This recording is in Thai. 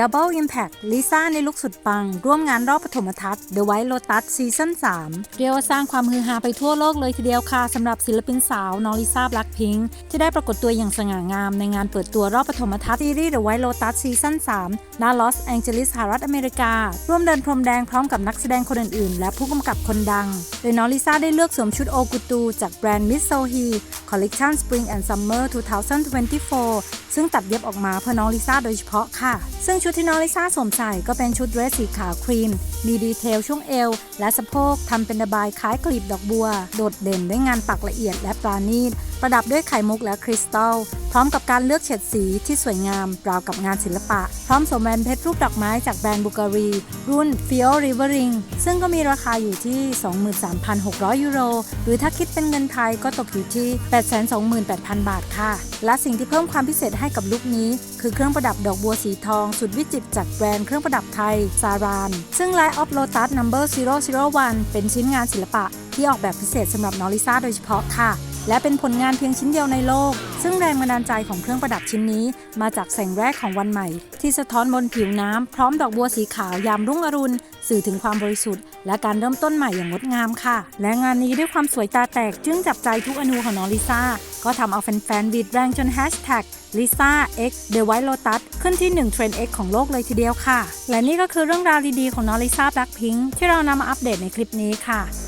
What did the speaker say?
Double Impact ลิซ่าในลุคสุดปัง ร่วมงานรอบปฐมทัศน์ The White Lotus ซีซั่น3เรียกว่าสร้างความฮือฮาไปทั่วโลกเลยทีเดียวค่ะสำหรับศิลปินสาวน้อริซ่าแบล็คพิงค์ที่ได้ปรากฏตัวอย่างสง่างาม ในงานเปิดตัวรอบปฐมทัศน์ซีรีส์ The White Lotus ซีซั่น3ณลอสแองเจลิสสหรัฐอเมริกา ร่วมเดินพรมแดงพร้อมกับนักแสดงคนอื่นๆ และผู้กำกับคนดัง โดยน้อริซ่าได้เลือกสวมชุดโอกุตูจากแบรนด์มิสโซฮีคอลเลกชัน Spring and Summer 2024 ซึ่งตัดเย็บออกมาเพื่อน้องลิซ่าโดยเฉพาะค่ะ ซึ่งชุดุดที่น้องลิซ่าสวมใส่ก็เป็นชุดเดรสสีขาวครีม มีดีเทลช่วงเอว และสะโพกทำเป็นระบายคล้ายกลีบดอกบัว โดดเด่นด้วยงานปักละเอียดและปราณีต ประดับด้วยไข่มุกและคริสตัล พร้อมกับการเลือกเฉดสีที่สวยงามราวกับงานศิลปะ พร้อมสวมแหวนเพชรรูปดอกไม้จากแบรนด์บูการี รุ่น f i o Rivering ซึ่งก็มีราคาอยู่ที่ 23,600 ยูโร หรือถ้าคิดเป็นเงินไทยก็ตกอยู่ที่ 828,000 บาทค่ะ และสิ่งที่เพิ่มความพิเศษให้กับลุคนี้ คือเครื่องประดับดอกบัวสีทอง สุดวิจิตรจากแบรนด์เครื่องประดับไทยซาราน ซึ่ง Line of Lotus Number 001 เป็นชิ้นงานศิลปะที่ออกแบบพิเศษสำหรับนอริซ่าโดยเฉพาะค่ะ และเป็นผลงานเพียงชิ้นเดียวในโลก ซึ่งแรงบันดาลใจของเครื่องประดับชิ้นนี้ มาจากแสงแรกของวันใหม่ ที่สะท้อนบนผิวน้ำพร้อมดอกบัวสีขาวยามรุ่งอรุณ สื่อถึงความบริสุทธิ์ และการเริ่มต้นใหม่อย่างงดงามค่ะ และงานนี้ด้วยความสวยตาแตกจึงจับใจทุกอนูของน้องลิซ่าก็ทำเอาแฟนๆบีดแรงจนแฮชแท็กลิซ่า X The White Lotus ขึ้นที่1เทรนด์ X ของโลกเลยทีเดียวค่ะ และนี่ก็คือเรื่องราวดีๆ ของน้องลิซ่าแบล็คพิงที่เรานำมาอัปเดตในคลิปนี้ค่ะ